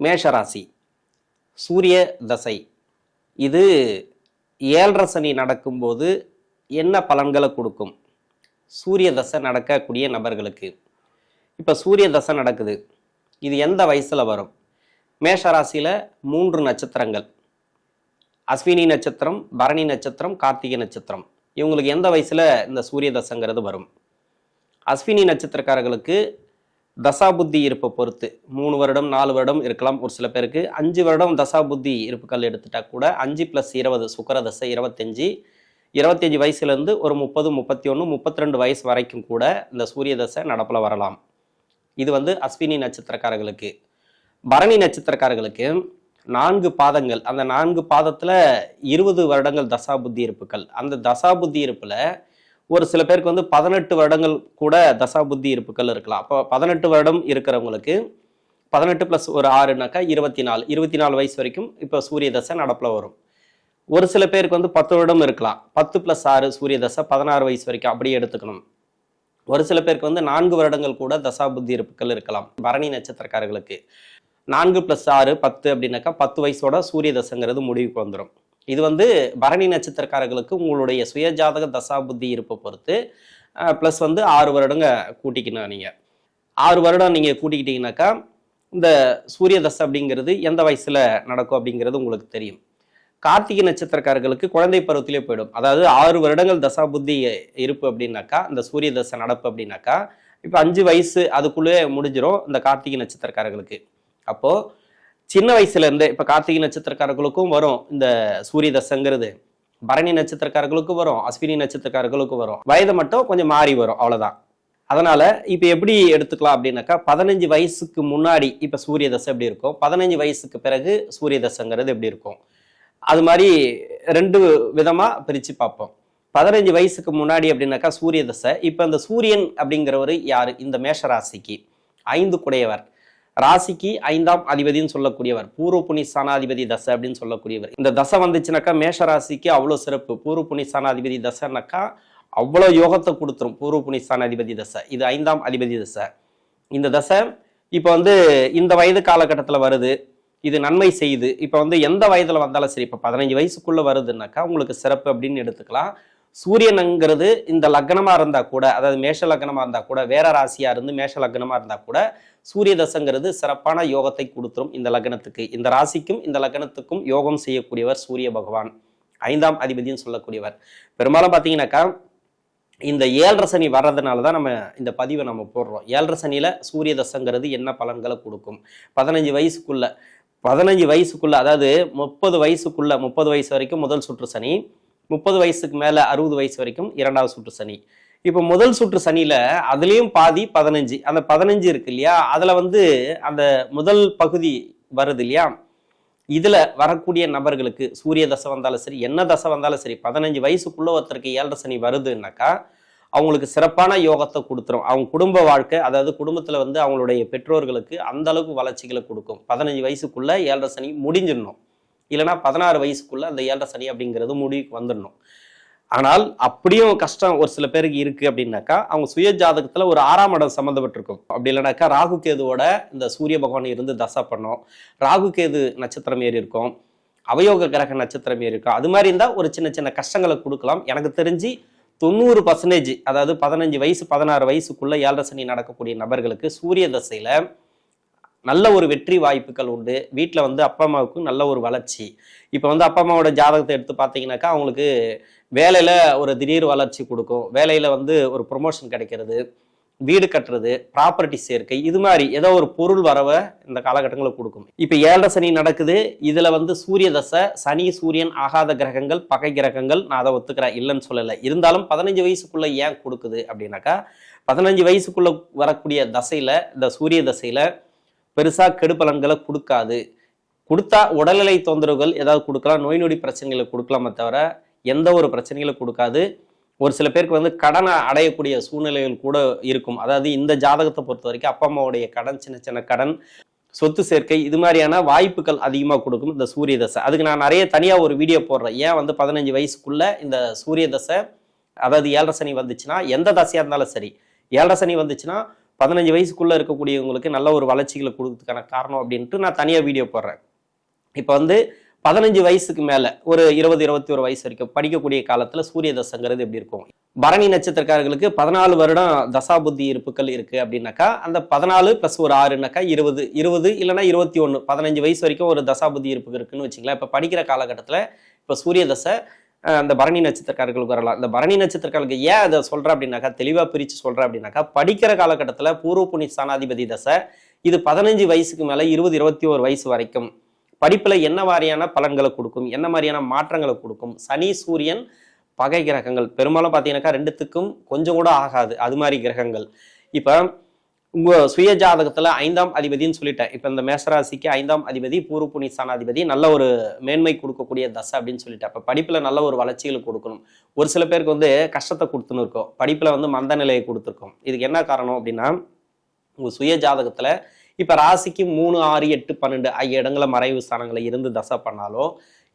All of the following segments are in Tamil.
மேஷராசி. சூரிய தசை. இது ஏழரை சனி நடக்கும்போது என்ன பலன்களை கொடுக்கும்? சூரிய தசை நடக்கக்கூடிய நபர்களுக்கு. இப்போ சூரிய தசை நடக்குது. இது எந்த வயசில் வரும்? மேஷராசியில் மூன்று நட்சத்திரங்கள். அஸ்வினி நட்சத்திரம் பரணி நட்சத்திரம் கார்த்திகை நட்சத்திரம். இவங்களுக்கு எந்த வயசில் இந்த சூரிய தசைங்கிறது வரும்? அஸ்வினி நட்சத்திரக்காரர்களுக்கு தசாபுத்தி இருப்பை பொறுத்து. மூணு வருடம் நாலு வருடம் இருக்கலாம் ஒரு சில பேருக்கு. அஞ்சு வருடம் தசாபுத்தி இருப்புகள் எடுத்துட்டா கூட அஞ்சு ப்ளஸ் இருபது சுக்கர தசை இருபத்தஞ்சி. இருபத்தஞ்சி வயசுலேருந்து ஒரு முப்பது முப்பத்தி ஒன்று முப்பத்தி ரெண்டு வயசு வரைக்கும் கூட இந்த சூரிய தசை நடப்பில் வரலாம். இது வந்து அஸ்வினி நட்சத்திரக்காரர்களுக்கு. பரணி நட்சத்திரக்காரர்களுக்கு நான்கு பாதங்கள். அந்த நான்கு பாதத்தில் இருபது வருடங்கள் தசாபுத்தி இருப்புகள் அந்த தசாபுத்தி இருப்பில் ஒரு சில பேருக்கு வந்து பதினெட்டு வருடங்கள் கூட தசாபுத்தி இருப்புகள் இருக்கலாம். அப்போ பதினெட்டு வருடம் இருக்கிறவங்களுக்கு பதினெட்டு ப்ளஸ் ஒரு ஆறுனாக்கா இருபத்தி நாலு இருபத்தி நாலு வயசு வரைக்கும் இப்போ சூரிய தசை நடப்பில் வரும். ஒரு சில பேருக்கு வந்து பத்து வருடம் இருக்கலாம். பத்து ப்ளஸ் ஆறு சூரிய தசை பதினாறு வயசு வரைக்கும் அப்படியே எடுத்துக்கணும். ஒரு சில பேருக்கு வந்து நான்கு வருடங்கள் கூட தசாபுத்தி இருப்புகள் இருக்கலாம். பரணி நட்சத்திரக்காரர்களுக்கு நான்கு ப்ளஸ் ஆறு பத்து அப்படின்னாக்கா பத்து வயசோட சூரிய தசைங்கிறது முடிவுக்கு வந்துடும் இது வந்து பரணி நட்சத்திரக்காரர்களுக்கு உங்களுடைய சுயஜாதக தசா புத்தி இருப்பை பொறுத்து ப்ளஸ் வந்து ஆறு வருடங்க கூட்டிக்கணும் நீங்கள் ஆறு வருடம் நீங்கள் கூட்டிக்கிட்டீங்கனாக்கா இந்த சூரிய தசை அப்படிங்கிறது எந்த வயசில் நடக்கும் அப்படிங்கிறது உங்களுக்கு தெரியும். கார்த்திகை நட்சத்திரக்காரர்களுக்கு குழந்தை பருவத்திலே போயிடும். அதாவது ஆறு வருடங்கள் தசா புத்தி இருப்பு அப்படின்னாக்கா இந்த சூரிய தசை நடப்பு அப்படின்னாக்கா இப்போ அஞ்சு வயசு அதுக்குள்ளே முடிஞ்சிடும் இந்த கார்த்திகை நட்சத்திரக்காரர்களுக்கு. அப்போது சின்ன வயசுல இருந்தே இப்போ கார்த்திகை நட்சத்திரக்காரர்களுக்கும் வரும் இந்த சூரிய தசங்கிறது. பரணி நட்சத்திரக்காரர்களுக்கும் வரும் அஸ்வினி நட்சத்திரக்காரர்களுக்கும் வரும். வயது மட்டும் கொஞ்சம் மாறி வரும் அவ்வளவுதான். அதனால இப்போ எப்படி எடுத்துக்கலாம் அப்படின்னாக்கா பதினஞ்சு வயசுக்கு முன்னாடி இப்போ சூரிய தசை எப்படி இருக்கும்? பதினஞ்சு வயசுக்கு பிறகு சூரிய தசைங்கிறது எப்படி இருக்கும்? அது மாதிரி ரெண்டு விதமா பிரிச்சு பார்ப்போம். பதினஞ்சு வயசுக்கு முன்னாடி அப்படின்னாக்கா சூரிய தசை. இப்போ இந்த சூரியன் அப்படிங்கிறவர் யாரு? இந்த மேஷ ராசிக்கு ஐந்து குடையவர். ராசிக்கு ஐந்தாம் அதிபதினு சொல்லக்கூடியவர். பூர்வ புனி ஸ்தானாதிபதி தசை அப்படின்னு சொல்லக்கூடியவர். இந்த தசை வந்துச்சுனாக்கா மேஷ ராசிக்கு அவ்வளோ சிறப்பு. பூர்வ புனி ஸ்தானாதிபதி தசைனாக்கா அவ்வளோ யோகத்தை கொடுத்துரும். பூர்வ புனி ஸ்தானாதிபதி தசை. இது ஐந்தாம் அதிபதி தசை. இந்த தசை இப்போ வந்து இந்த வயது காலகட்டத்தில் வருது. இது நன்மை செய்யுது. இப்போ வந்து எந்த வயதில் வந்தாலும் சரி இப்போ பதினஞ்சு வயசுக்குள்ளே வருதுன்னாக்கா உங்களுக்கு சிறப்பு அப்படின்னு எடுத்துக்கலாம். சூரியனுங்கிறது இந்த லக்னமாக இருந்தா கூட அதாவது மேஷ லக்னமாக இருந்தா கூட வேற ராசியா இருந்து மேஷ லக்னமாக இருந்தா கூட சூரிய தசங்கிறது சிறப்பான யோகத்தை கொடுத்துரும் இந்த லக்னத்துக்கு. இந்த ராசிக்கும் இந்த லக்னத்துக்கும் யோகம் செய்யக்கூடியவர் சூரிய பகவான். ஐந்தாம் அதிபதினு சொல்லக்கூடியவர். பெரும்பாலும் பார்த்தீங்கன்னாக்கா இந்த ஏழரை சனி வர்றதுனால தான் நம்ம இந்த பதிவை நம்ம போடுறோம். ஏழரை சனியில் சூரிய தசங்கிறது என்ன பலன்களை கொடுக்கும்? பதினஞ்சு வயசுக்குள்ள பதினஞ்சு வயசுக்குள்ள அதாவது முப்பது வயசுக்குள்ள முப்பது வயசு வரைக்கும் முதல் சுற்று சனி முப்பது வயசுக்கு மேலே அறுபது வயசு வரைக்கும் இரண்டாவது சுற்று சனி. இப்போ முதல் சுற்று சனியில் அதுலேயும் பாதி பதினஞ்சு. அந்த பதினஞ்சு இருக்கு இல்லையா? அதில் வந்து அந்த முதல் பகுதி வருது இல்லையா? இதில் வரக்கூடிய நபர்களுக்கு சூரிய தசை வந்தாலும் சரி என்ன தசை வந்தாலும் சரி பதினஞ்சு வயசுக்குள்ள ஒருத்தருக்கு ஏழரை சனி வருதுன்னாக்கா அவங்களுக்கு சிறப்பான யோகத்தை கொடுத்துரும். அவங்க குடும்ப வாழ்க்கை அதாவது குடும்பத்தில் வந்து அவங்களுடைய பெற்றோர்களுக்கு அந்த அளவுக்கு வளர்ச்சிகளை கொடுக்கும். பதினஞ்சு வயசுக்குள்ளே ஏழரை சனி முடிஞ்சிடணும். இல்லைன்னா பதினாறு வயசுக்குள்ள அந்த ஏழரை சனி அப்படிங்கிறது முடிவுக்கு வந்துடணும். ஆனால் அப்படியும் கஷ்டம் ஒரு சில பேருக்கு இருக்கு அப்படின்னாக்கா அவங்க சுய ஜாதகத்துல ஒரு ஆறாம் இடம் சம்மந்தப்பட்டிருக்கும். அப்படி இல்லைனாக்கா ராகு கேதுவோட இந்த சூரிய பகவான் இருந்து தசை பண்ணோம். ராகு கேது நட்சத்திரம் ஏறி இருக்கும். அவயோக கிரக நட்சத்திரம் ஏறி இருக்கும். அது மாதிரி இருந்தால் ஒரு சின்ன சின்ன கஷ்டங்களை கொடுக்கலாம். எனக்கு தெரிஞ்சு தொண்ணூறு பர்சன்டேஜ் அதாவது பதினஞ்சு வயசு பதினாறு வயசுக்குள்ள ஏழரை சனி நடக்கக்கூடிய நபர்களுக்கு சூரிய தசையில நல்ல ஒரு வெற்றி வாய்ப்புகள் உண்டு. வீட்டில் வந்து அப்பா அம்மாவுக்கு நல்ல ஒரு வளர்ச்சி. இப்போ வந்து அப்பா அம்மாவோட ஜாதகத்தை எடுத்து பார்த்தீங்கன்னாக்கா அவங்களுக்கு வேலையில் ஒரு திடீர் வளர்ச்சி கொடுக்கும். வேலையில் வந்து ஒரு ப்ரொமோஷன் கிடைக்கிறது வீடு கட்டுறது ப்ராப்பர்ட்டி சேர்க்கை இது மாதிரி ஏதோ ஒரு பொருள் வரவை இந்த காலகட்டங்களில் கொடுக்கும். இப்போ ஏழரை சனி நடக்குது. இதில் வந்து சூரிய தசை சனி சூரியன் ஆகாத கிரகங்கள் பகை கிரகங்கள் நான் அதை ஒத்துக்கிறேன் இல்லைன்னு சொல்லலை. இருந்தாலும் பதினஞ்சு வயசுக்குள்ள ஏன் கொடுக்குது அப்படின்னாக்கா பதினஞ்சு வயசுக்குள்ள வரக்கூடிய தசையில இந்த சூரிய தசையில பெருசாக கெடுபலன்களை கொடுக்காது. கொடுத்தா உடல்நிலை தொந்தரவுகள் ஏதாவது கொடுக்கலாம். நோய் நொடி பிரச்சனைகளை கொடுக்கலாமே தவிர எந்த ஒரு பிரச்சனைகளை கொடுக்காது. ஒரு சில பேருக்கு வந்து கடனை அடையக்கூடிய சூழ்நிலைகள் கூட இருக்கும். அதாவது இந்த ஜாதகத்தை பொறுத்த வரைக்கும் அப்பா அம்மாவுடைய கடன் சின்ன சின்ன கடன் சொத்து சேர்க்கை இது மாதிரியான வாய்ப்புகள் அதிகமாக கொடுக்கும் இந்த சூரிய தசை. அதுக்கு நான் நிறைய தனியாக ஒரு வீடியோ போடுறேன். ஏன் வந்து பதினஞ்சு வயசுக்குள்ள இந்த சூரிய தசை அதாவது ஏழரை சனி வந்துச்சுன்னா எந்த தசையாக இருந்தாலும் சரி ஏழரை சனி வந்துச்சுன்னா பதினஞ்சு வயசுக்குள்ளே இருக்கக்கூடியவங்களுக்கு நல்ல ஒரு வளர்ச்சிகளை கொடுக்கறதுக்கான காரணம் அப்படின்ட்டு நான் தனியாக வீடியோ போடுறேன். இப்போ வந்து பதினஞ்சு வயசுக்கு மேலே ஒரு இருபது இருபத்தி ஒரு வயசு வரைக்கும் படிக்கக்கூடிய காலத்தில் சூரிய தசங்கிறது எப்படி இருக்கும்? பரணி நட்சத்திரக்காரர்களுக்கு பதினாலு வருடம் தசாபுத்தி இருப்புகள் இருக்குது அப்படின்னாக்கா அந்த பதினாலு ப்ளஸ் ஒரு ஆறுனாக்கா இருபது இருபது இல்லைன்னா இருபத்தி ஒன்று பதினஞ்சு வயசு வரைக்கும் ஒரு தசாபுத்தி இருப்பு இருக்குன்னு வச்சுங்களேன் இப்போ படிக்கிற காலகட்டத்தில் இப்போ சூரிய தசை அந்த பரணி நட்சத்திரக்காரர்களுக்கு வரலாம். இந்த பரணி நட்சத்திரக்காரர்களுக்கு ஏன் அதை சொல்கிறேன் அப்படின்னாக்கா தெளிவாக பிரித்து சொல்கிறேன் அப்படின்னாக்கா படிக்கிற காலகட்டத்தில் பூர்வ புனி ஸ்தானாதிபதி தசை இது பதினஞ்சு வயசுக்கு மேலே இருபது இருபத்தி ஒரு வயசு வரைக்கும். படிப்பில் என்ன மாதிரியான பலன்களை கொடுக்கும் என்ன மாதிரியான மாற்றங்களை கொடுக்கும் சனி சூரியன் பகை கிரகங்கள். பெரும்பாலும் பார்த்தீங்கன்னாக்கா ரெண்டுத்துக்கும் கொஞ்சம் கூட ஆகாது அது மாதிரி கிரகங்கள். இப்போ உங்க சுய ஜாதகத்துல ஐந்தாம் அதிபதின்னு சொல்லிட்டேன். இப்போ இந்த மேசராசிக்கு ஐந்தாம் அதிபதி பூர்வ புனி நல்ல ஒரு மேன்மை கொடுக்கக்கூடிய தசை அப்படின்னு சொல்லிட்டேன். அப்போ படிப்புல நல்ல ஒரு வளர்ச்சிகளை கொடுக்கணும். ஒரு சில பேருக்கு வந்து கஷ்டத்தை கொடுத்துன்னு இருக்கோம். படிப்புல வந்து மந்த நிலையை கொடுத்துருக்கோம். இதுக்கு என்ன காரணம் அப்படின்னா உங்க சுய ஜாதகத்துல இப்போ ராசிக்கு மூணு ஆறு எட்டு பன்னெண்டு ஐய இடங்களை மறைவு ஸ்தானங்களை இருந்து தசை பண்ணாலோ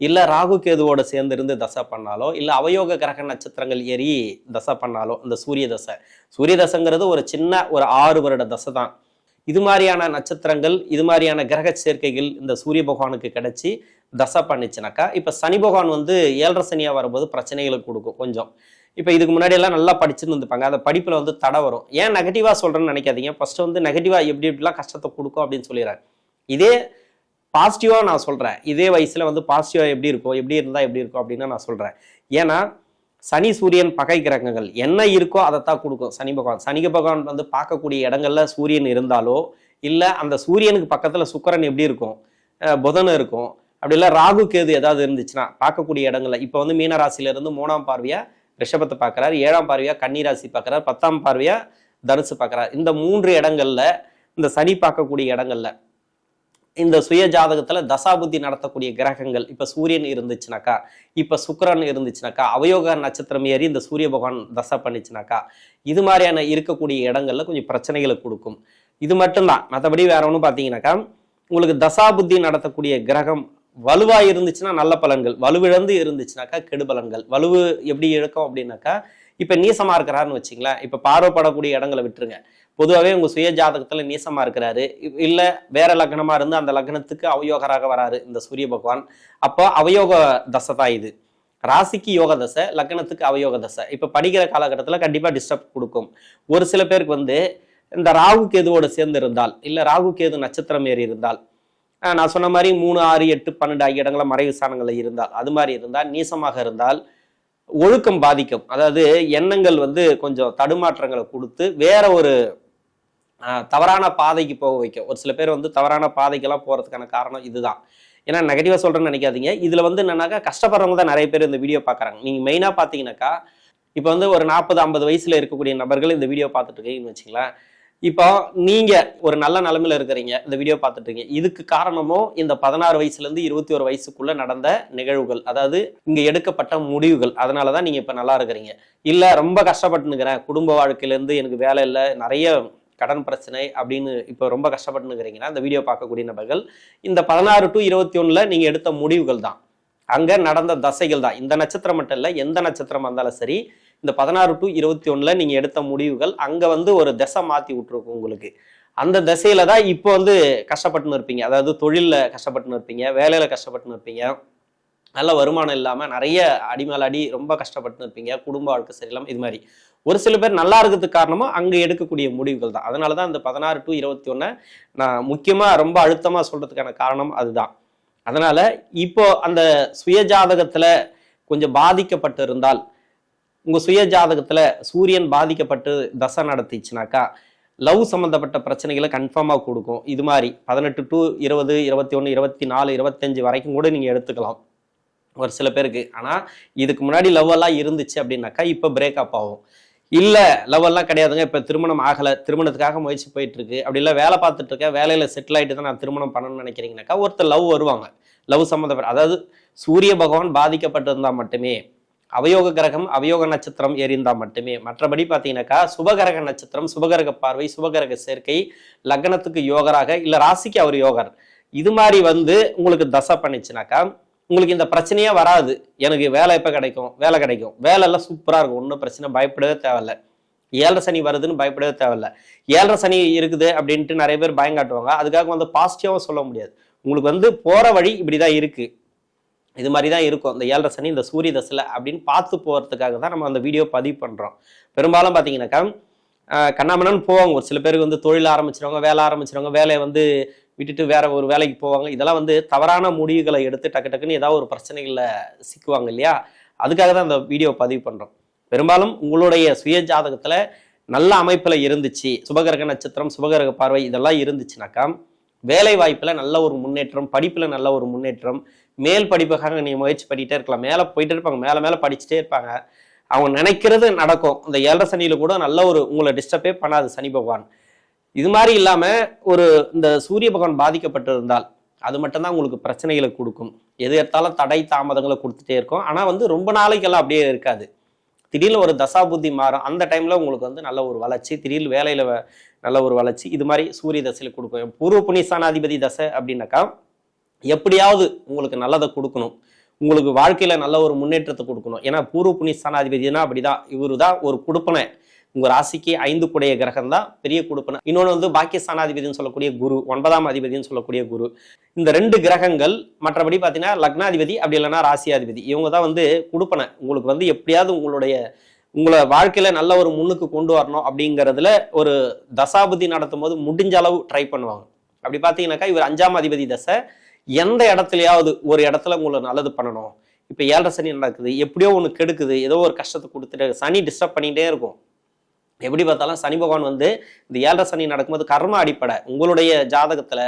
இல்லை ராகு கேதுவோட சேர்ந்து இருந்து தசை பண்ணாலோ இல்லை அவயோக கிரக நட்சத்திரங்கள் ஏறி தசை பண்ணாலோ இந்த சூரிய தசை. சூரிய தசைங்கிறது ஒரு சின்ன ஒரு ஆறு வருட தசை தான். இது மாதிரியான நட்சத்திரங்கள் இது மாதிரியான கிரக சேர்க்கைகள் இந்த சூரிய பகவானுக்கு கிடைச்சி தசை பண்ணிச்சுனாக்கா இப்போ சனி பகவான் வந்து ஏழரை சனியாக வரும்போது பிரச்சனைகளை கொடுக்கும் கொஞ்சம். இப்போ இதுக்கு முன்னாடி எல்லாம் நல்லா படிச்சுட்டு அந்த படிப்பில் வந்து தடை வரும். ஏன் நெகட்டிவாக சொல்கிறேன்னு நினைக்காதீங்க. ஃபஸ்ட்டு வந்து நெகட்டிவாக எப்படி எப்படிலாம் கஷ்டத்தை கொடுக்கும் அப்படின்னு சொல்லிடுறாங்க இதே பாசிட்டிவாக நான் சொல்கிறேன் இதே வயசில் வந்து பாசிட்டிவாக எப்படி இருக்கும்? எப்படி இருந்தால் எப்படி இருக்கும் அப்படின்னு நான் சொல்கிறேன் ஏன்னா சனி சூரியன் பகை கிரகங்கள். என்ன இருக்கோ அதைத்தான் கொடுக்கும். சனி பகவான். சனி பகவான் வந்து பார்க்கக்கூடிய இடங்கள்ல சூரியன் இருந்தாலோ இல்லை அந்த சூரியனுக்கு பக்கத்தில் சுக்கிரன் எப்படி இருக்கும்? புதன் இருக்கும். அப்படி இல்லை ராகு கேது ஏதாவது இருந்துச்சுன்னா பார்க்கக்கூடிய இடங்கள்ல இப்போ வந்து மீனராசில இருந்து மூணாம் பார்வையாக ரிஷபத்தை பார்க்குறாரு ஏழாம் பார்வையாக கன்னிராசி பார்க்குறாரு பத்தாம் பார்வையாக தனுசு பார்க்குறாரு. இந்த மூன்று இடங்கள்ல இந்த சனி பார்க்கக்கூடிய இடங்கள்ல இந்த சுய ஜாதகத்தில் தசாபுத்தி நடத்தக்கூடிய கிரகங்கள் இப்போ சூரியன் இருந்துச்சுனாக்கா இப்போ சுக்கரன் இருந்துச்சுனாக்கா அவயோக நட்சத்திரம் ஏறி இந்த சூரிய பகவான் தசை பண்ணிச்சுனாக்கா இது மாதிரியான இருக்கக்கூடிய இடங்கள்ல கொஞ்சம் பிரச்சனைகளை கொடுக்கும். இது மட்டும்தான். மற்றபடி வேற ஒன்றும் பார்த்தீங்கன்னாக்கா உங்களுக்கு தசாபுத்தி நடத்தக்கூடிய கிரகம் வலுவாக இருந்துச்சுன்னா நல்ல பலன்கள் வலுவிழந்து இருந்துச்சுனாக்கா கெடு பலன்கள். வலுவு எப்படி இழக்கும் அப்படின்னாக்கா இப்போ நீசமாக இருக்கிறாருன்னு வச்சிங்களேன். இப்போ பார்வைப்படக்கூடிய இடங்களை விட்டுருங்க. பொதுவாகவே உங்கள் சுய ஜாதகத்தில் நீசமாக இருக்கிறாரு. இ- வேற லக்னமாக இருந்து அந்த லக்னத்துக்கு அவயோகராக வராரு இந்த சூரிய பகவான். அப்போ அவயோக தசை தான் இது. ராசிக்கு யோக தசை லக்னத்துக்கு அவயோக தசை. இப்போ படிக்கிற காலகட்டத்தில் கண்டிப்பாக டிஸ்டர்ப் கொடுக்கும். ஒரு சில பேருக்கு வந்து இந்த ராகு கேதுவோட சேர்ந்து இருந்தால் இல்லை ராகு கேது நட்சத்திரம் ஏறி இருந்தால் நான் சொன்ன மாதிரி மூணு ஆறு எட்டு பன்னெண்டு ஆகிய இடங்களில் மறைவு ஸ்தானங்கள்ல இருந்தால் அது மாதிரி இருந்தால் நீசமாக இருந்தால் ஒழுக்கம் பாதிக்கும். அதாவது எண்ணங்கள் வந்து கொஞ்சம் தடுமாற்றங்களை கொடுத்து வேற ஒரு தவறான பாதைக்கு போக வைக்கும். ஒரு சில பேர் வந்து தவறான பாதைக்கெல்லாம் போகிறதுக்கான காரணம் இதுதான். ஏன்னா நெகட்டிவாக சொல்கிறேன்னு நினைக்காதீங்க. இதில் வந்து என்னன்னாக்கா கஷ்டப்படுறவங்க தான் நிறைய பேர் இந்த வீடியோ பார்க்கறாங்க. நீங்கள் மெயினாக பார்த்தீங்கன்னாக்கா இப்போ வந்து ஒரு நாற்பது ஐம்பது வயசில் இருக்கக்கூடிய நபர்கள் இந்த வீடியோ பார்த்துட்டு இருக்கீங்கன்னு வச்சுங்களேன் இப்போ நீங்க ஒரு நல்ல நிலமையில இருக்கிறீங்க இந்த வீடியோ பார்த்துட்டு இருக்கீங்க. இதுக்கு காரணமும் இந்த பதினாறு வயசுல இருந்து இருபத்தி ஒரு வயசுக்குள்ள நடந்த நிகழ்வுகள் அதாவது இங்க எடுக்கப்பட்ட முடிவுகள் அதனாலதான் நீங்க இப்ப நல்லா இருக்கிறீங்க. இல்ல ரொம்ப கஷ்டப்பட்டுனுக்கிறேன் குடும்ப வாழ்க்கையில இருந்து எனக்கு வேலை இல்லை நிறைய கடன் பிரச்சனை அப்படின்னு இப்போ ரொம்ப கஷ்டப்பட்டுனுக்கிறீங்கன்னா இந்த வீடியோ பார்க்கக்கூடிய நபர்கள் இந்த பதினாறு டு இருபத்தி ஒண்ணுல நீங்க எடுத்த முடிவுகள் தான். அங்க நடந்த தசைகள் தான். இந்த நட்சத்திரம் மட்டும் இல்ல எந்த நட்சத்திரம் வந்தாலும் சரி இந்த பதினாறு டு இருபத்தி ஒன்றில் நீங்கள் எடுத்த முடிவுகள் அங்கே வந்து ஒரு திசை மாற்றி விட்ருக்கும் உங்களுக்கு. அந்த திசையில தான் இப்போ வந்து கஷ்டப்பட்டுன்னு இருப்பீங்க. அதாவது தொழிலில் கஷ்டப்பட்டுன்னு இருப்பீங்க. வேலையில் கஷ்டப்பட்டுன்னு இருப்பீங்க. நல்ல வருமானம் இல்லாமல் நிறைய அடிமேல அடி ரொம்ப கஷ்டப்பட்டு இருப்பீங்க. குடும்ப வாழ்க்கை சரியில்லாம இது மாதிரி. ஒரு சில பேர் நல்லா இருக்கிறதுக்கு காரணமும் அங்கே எடுக்கக்கூடிய முடிவுகள் தான். அதனால தான் இந்த பதினாறு டு இருபத்தி ஒன்று நான் முக்கியமாக ரொம்ப அழுத்தமாக சொல்கிறதுக்கான காரணம் அதுதான். அதனால் இப்போ அந்த சுயஜாதகத்தில் கொஞ்சம் பாதிக்கப்பட்டு இருந்தால் உங்க சுய ஜாதகத்துல சூரியன் பாதிக்கப்பட்டு தசை நடத்திச்சுனாக்கா லவ் சம்மந்தப்பட்ட பிரச்சனைகளை கன்ஃபார்மாக கொடுக்கும். இது மாதிரி பதினெட்டு டு இருபது இருபத்தி ஒன்று இருபத்தி நாலு இருபத்தஞ்சு வரைக்கும் கூட நீங்கள் எடுத்துக்கலாம். ஒரு சில பேருக்கு. ஆனால் இதுக்கு முன்னாடி லவ் எல்லாம் இருந்துச்சு அப்படின்னாக்கா இப்போ பிரேக்கப் ஆகும். இல்லை லவ் எல்லாம் கிடையாதுங்க. இப்போ திருமணம் ஆகலை. திருமணத்துக்காக முயற்சி போயிட்டுருக்கு. அப்படி இல்லை வேலை பார்த்துட்டு இருக்கேன். வேலையில் செட்டில் ஆகிட்டு தான் நான் திருமணம் பண்ணணும்னு நினைக்கிறீங்கனாக்கா ஒருத்தர் லவ் வருவாங்க. லவ் சம்மந்தப்பட்ட அதாவது சூரிய பகவான் பாதிக்கப்பட்டிருந்தால் மட்டுமே அவயோக கிரகம் அவயோக நட்சத்திரம் ஏறிந்தால் மட்டுமே. மற்றபடி பார்த்தீங்கன்னாக்கா சுபகரக நட்சத்திரம் சுபகிரக பார்வை சுபகரக சேர்க்கை லக்னத்துக்கு யோகராக இல்லை ராசிக்கு அவர் யோகர். இது மாதிரி வந்து உங்களுக்கு தசை பண்ணிச்சுனாக்கா உங்களுக்கு இந்த பிரச்சனையே வராது. எனக்கு வேலை எப்போ கிடைக்கும்? வேலை கிடைக்கும். வேலை எல்லாம் சூப்பராக இருக்கும். ஒன்றும் பிரச்சனை பயப்படவே தேவையில்ல. ஏழரை சனி வருதுன்னு பயப்படவே தேவையில்ல. ஏழரை சனி இருக்குது அப்படின்ட்டு நிறைய பேர் பயங்காட்டுவாங்க. அதுக்காக வந்து பாசிட்டிவாகவும் சொல்ல முடியாது. உங்களுக்கு வந்து போகிற வழி இப்படி தான் இருக்குது இது மாதிரி தான் இருக்கும். இந்த ஏழரை சனி இந்த சூரிய தசையில் அப்படின்னு பார்த்து போகிறதுக்காக தான் நம்ம அந்த வீடியோ பதிவு பண்ணுறோம் பெரும்பாலும் பார்த்தீங்கன்னாக்கா ஆஹ் போவாங்க. ஒரு சில பேருக்கு வந்து தொழில் ஆரம்பிச்சிருவாங்க வேலை ஆரம்பிச்சிருவாங்க வேலையை வந்து விட்டுட்டு வேற ஒரு வேலைக்கு போவாங்க. இதெல்லாம் வந்து தவறான முடிவுகளை எடுத்து டக்கு டக்குன்னு ஏதாவது ஒரு பிரச்சனைகளில் சிக்குவாங்க இல்லையா? அதுக்காக தான் அந்த வீடியோ பதிவு பண்ணுறோம் பெரும்பாலும் உங்களுடைய சுய ஜாதகத்தில் நல்ல அமைப்பில் இருந்துச்சு. சுபகிரக நட்சத்திரம் சுபகிரக பார்வை இதெல்லாம் இருந்துச்சுனாக்கா வேலை வாய்ப்பில் நல்ல ஒரு முன்னேற்றம் படிப்பில் நல்ல ஒரு முன்னேற்றம் மேல் படிப்புக்காக நீ முயற்சி பண்ணிகிட்டே இருக்கலாம். மேலே போயிட்டே இருப்பாங்க. மேலே மேலே படிச்சுட்டே இருப்பாங்க. அவங்க நினைக்கிறது நடக்கும். இந்த ஏழரை சனியில் கூட நல்ல ஒரு உங்களை டிஸ்டர்பே பண்ணாது சனி பகவான். இது மாதிரி இல்லாமல் ஒரு இந்த சூரிய பகவான் பாதிக்கப்பட்டிருந்தால் அது மட்டும்தான் உங்களுக்கு பிரச்சனைகளை கொடுக்கும். எது எடுத்தாலும் தடை தாமதங்களை கொடுத்துட்டே இருக்கும். ஆனால் வந்து ரொம்ப நாளைக்கெல்லாம் அப்படியே இருக்காது. திடீர்னு ஒரு தசா புத்தி மாறும். அந்த டைமில் உங்களுக்கு வந்து நல்ல ஒரு வளர்ச்சி திடீர்னு வேலையில் நல்ல ஒரு வளர்ச்சி. இது மாதிரி சூரிய தசையில் கொடுக்கும். பூர்வ புனிசானாதிபதி தசை அப்படின்னாக்கா எப்படியாவது உங்களுக்கு நல்லதை கொடுக்கணும். உங்களுக்கு வாழ்க்கையில் நல்ல ஒரு முன்னேற்றத்தை கொடுக்கணும். ஏன்னா பூர்வ புனிஸ்தானாதிபதினா அப்படிதான். இவரு தான் ஒரு கொடுப்பனை. உங்க ராசிக்கு ஐந்து குடைய கிரகம் தான் பெரிய கொடுப்பனை. இன்னொன்று வந்து பாக்கியஸ்தானாதிபதினு சொல்லக்கூடிய குரு ஒன்பதாம் அதிபதினு சொல்லக்கூடிய குரு. இந்த ரெண்டு கிரகங்கள் மற்றபடி பார்த்தீங்கன்னா லக்னாதிபதி அப்படி இல்லைன்னா ராசியாதிபதி. இவங்க தான் வந்து கொடுப்பனை. உங்களுக்கு வந்து எப்படியாவது உங்களுடைய உங்களை வாழ்க்கையில நல்ல ஒரு முன்னுக்கு கொண்டு வரணும் அப்படிங்கிறதுல ஒரு தசாபதி நடத்தும் போது முடிஞ்ச அளவு ட்ரை பண்ணுவாங்க. அப்படி பார்த்தீங்கன்னாக்கா இவர் அஞ்சாம் அதிபதி தசை எந்த இடத்துலையாவது ஒரு இடத்துல உங்களை நல்லது பண்ணணும். இப்போ ஏழரை சனி நடக்குது எப்படியோ ஒன்று கெடுக்குது ஏதோ ஒரு கஷ்டத்தை கொடுத்துட்டு சனி டிஸ்டர்ப் பண்ணிகிட்டே இருக்கும். எப்படி பார்த்தாலும் சனி பகவான் வந்து இந்த ஏழரை சனி நடக்கும்போது கர்ம அடிப்படை. உங்களுடைய ஜாதகத்தில்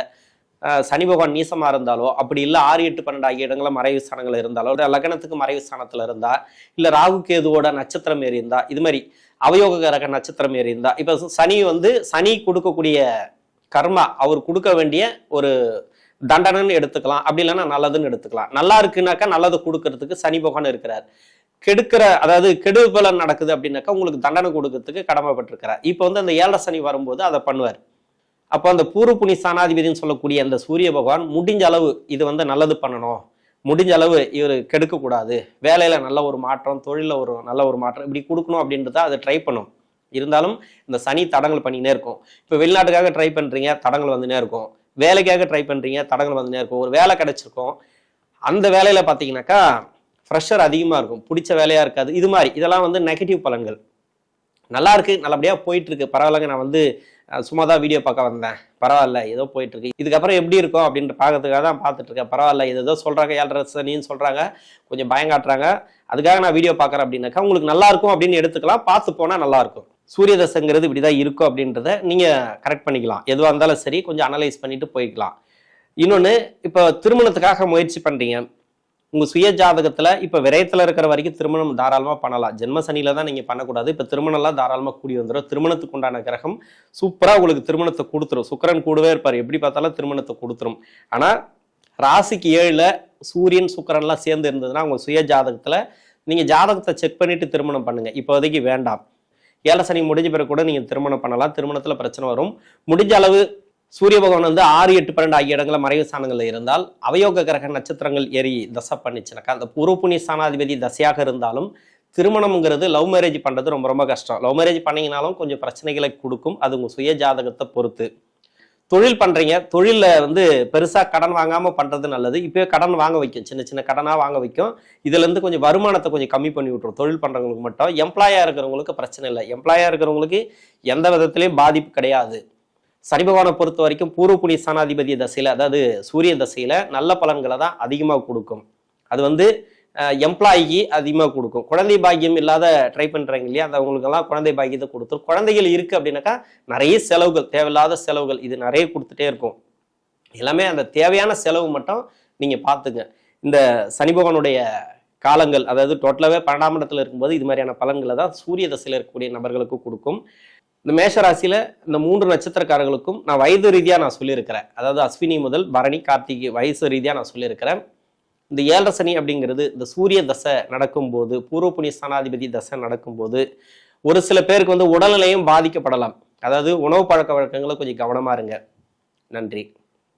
சனி பகவான் நீசமாக இருந்தாலோ அப்படி இல்லை ஆறு எட்டு பன்னெண்டு ஆகிய இடங்கள மறைவு ஸ்தானங்கள் இருந்தாலோ இல்ல லக்னத்துக்கு மறைவு ஸ்தானத்தில் இருந்தா இல்லை ராகு கேதுவோட நட்சத்திரம் ஏறி இருந்தா இது மாதிரி அவயோக கரக நட்சத்திரம் ஏறி இருந்தா இப்போ சனி வந்து சனி கொடுக்கக்கூடிய கர்மா அவர் கொடுக்க வேண்டிய ஒரு தண்டனைன்னு எடுத்துக்கலாம். அப்படி இல்லைன்னா நல்லதுன்னு எடுத்துக்கலாம். நல்லா இருக்குனாக்கா நல்லது கொடுக்கறதுக்கு சனி பகவான் இருக்கிறார். கெடுக்கிற அதாவது கெடுபலன் நடக்குது அப்படின்னாக்கா உங்களுக்கு தண்டனை கொடுக்கறதுக்கு கடமைப்பட்டிருக்கிறார். இப்போ வந்து அந்த ஏழரை சனி வரும்போது அதை பண்ணுவார். அப்போ அந்த பூர்வ புனி சாணாதிபதினு சொல்லக்கூடிய அந்த சூரிய பகவான் முடிஞ்ச அளவு இது வந்து நல்லது பண்ணணும். முடிஞ்ச அளவு இவர் கெடுக்கக்கூடாது. வேலையில் நல்ல ஒரு மாற்றம் தொழிலில் ஒரு நல்ல ஒரு மாற்றம் இப்படி கொடுக்கணும் அப்படின்றத அதை ட்ரை பண்ணும். இருந்தாலும் இந்த சனி தடங்கள் பண்ணினே இருக்கும். இப்போ வெளிநாட்டுக்காக ட்ரை பண்ணுறீங்க தடங்கள் வந்துனே இருக்கும். வேலைக்காக ட்ரை பண்ணுறீங்க தடங்கள் வந்துனே இருக்கும் ஒரு வேலை கிடச்சிருக்கும். அந்த வேலையில் பார்த்தீங்கன்னாக்கா ப்ரெஷர் அதிகமாக இருக்கும். பிடிச்ச வேலையாக இருக்காது. இது மாதிரி இதெல்லாம் வந்து நெகட்டிவ் பலன்கள். நல்லா இருக்கு நல்லபடியாக போயிட்டுருக்கு. பரவாயில்லங்க நான் வந்து சும்மா தான் வீடியோ பார்க்க வந்தேன். பரவாயில்ல ஏதோ போயிட்டு இருக்கு இதுக்கப்புறம் எப்படி இருக்கும் அப்படின்ற பார்க்கறதுக்காக தான் பார்த்துட்ருக்கேன் பரவாயில்ல இது ஏதோ சொல்கிறாங்க ஏழரை சனின்னு சொல்கிறாங்க கொஞ்சம் பயங்காட்டுறாங்க. அதுக்காக நான் வீடியோ பார்க்குறேன் அப்படின்னாக்கா உங்களுக்கு நல்லா இருக்கும் அப்படின்னு எடுத்துக்கலாம். பார்த்து போனால் நல்லாயிருக்கும் சூரிய தசைங்கிறது இப்படிதான் இருக்கும் அப்படின்றத நீங்க கரெக்ட் பண்ணிக்கலாம். எதுவாக இருந்தாலும் சரி கொஞ்சம் அனலைஸ் பண்ணிட்டு போய்க்கலாம். இன்னொன்று இப்போ திருமணத்துக்காக முயற்சி பண்றீங்க. உங்கள் சுய ஜாதகத்தில் இப்போ விரயத்தில் இருக்கிற வரைக்கும் திருமணம் தாராளமாக பண்ணலாம். ஜென்ம சனியில் தான் நீங்கள் பண்ணக்கூடாது. இப்போ திருமணம்லாம் தாராளமாக கூடி வந்துடும் திருமணத்துக்கு உண்டான கிரகம் சூப்பராக உங்களுக்கு திருமணத்தை கொடுத்துரும். சுக்கரன் கூடவே இருப்பார். எப்படி பார்த்தாலும் திருமணத்தை கொடுத்துரும். ஆனால் ராசிக்கு ஏழில் சூரியன் சுக்கரன்லாம் சேர்ந்து இருந்ததுன்னா உங்கள் சுய ஜாதகத்தில் நீங்கள் ஜாதகத்தை செக் பண்ணிவிட்டு திருமணம் பண்ணுங்கள் இப்போதைக்கு வேண்டாம். ஏழரை சனி முடிஞ்ச பிறகு கூட நீங்கள் திருமணம் பண்ணலாம். திருமணத்தில் பிரச்சனை வரும். முடிஞ்ச அளவு சூரிய பகவான் வந்து ஆறு எட்டு பன்னெண்டு ஆகிய இடங்களில் மறைவு ஸ்தானங்களில் இருந்தால் அவயோக கிரக நட்சத்திரங்கள் ஏறி தசை பண்ணிச்சுனாக்கா அந்த பூர்வ புண்ணிய ஸ்தானாதிபதி தசையாக இருந்தாலும் திருமணம்ங்கிறது லவ் மேரேஜ் பண்ணுறது ரொம்ப ரொம்ப கஷ்டம். லவ் மேரேஜ் பண்ணிங்கனாலும் கொஞ்சம் பிரச்சனைகளை கொடுக்கும். அது உங்கள் சுய ஜாதகத்தை பொறுத்து. தொழில் பண்றீங்க. தொழிலில் வந்து பெருசா கடன் வாங்காம பண்றது நல்லது. இப்பயே கடன் வாங்க வைக்கும். சின்ன சின்ன கடனா வாங்க வைக்கும். இதுல இருந்து கொஞ்சம் வருமானத்தை கொஞ்சம் கம்மி பண்ணி விட்டுரும். தொழில் பண்றவங்களுக்கு மட்டும். எம்ப்ளாயா இருக்கிறவங்களுக்கு பிரச்சனை இல்லை. எம்ப்ளாயா இருக்கிறவங்களுக்கு எந்த விதத்திலையும் பாதிப்பு கிடையாது. சனி பகவானை பொறுத்த வரைக்கும் பூர்வ புனி சனாதிபதி தசையில அதாவது சூரிய தசையில நல்ல பலன்களை தான் அதிகமாக கொடுக்கும். அது வந்து எம்ப்ளாயிக்கு அதிகமாக கொடுக்கும். குழந்தை பாக்கியம் இல்லாத ட்ரை பண்ணுறாங்க இல்லையா? அந்த அவங்களுக்கெல்லாம் குழந்தை பாக்கியத்தை கொடுத்துரும். குழந்தைகள் இருக்குது அப்படின்னாக்கா நிறைய செலவுகள் தேவையில்லாத செலவுகள் இது நிறைய கொடுத்துட்டே இருக்கும். எல்லாமே அந்த தேவையான செலவு மட்டும் நீங்கள் பார்த்துங்க. இந்த சனி பகவானுடைய காலங்கள் அதாவது டோட்டலாகவே பன்னெண்டாம் இடத்துல இருக்கும்போது இது மாதிரியான பலன்களை தான் சூரிய தசையில் இருக்கக்கூடிய நபர்களுக்கு கொடுக்கும். இந்த மேஷராசியில் இந்த மூன்று நட்சத்திரக்காரர்களுக்கும் நான் வயது ரீதியாக நான் சொல்லியிருக்கிறேன். அதாவது அஸ்வினி முதல் பரணி கார்த்திகை வயசு ரீதியாக நான் சொல்லியிருக்கிறேன். இந்த ஏழரை சனி அப்படிங்கிறது இந்த சூரிய தசை நடக்கும்போது பூர்வ புண்ணிய ஸ்தானாதிபதி தசை நடக்கும்போது ஒரு சில பேருக்கு வந்து உடல்நிலையும் பாதிக்கப்படலாம். அதாவது உணவு பழக்க வழக்கங்களை கொஞ்சம் கவனமா இருங்க. நன்றி.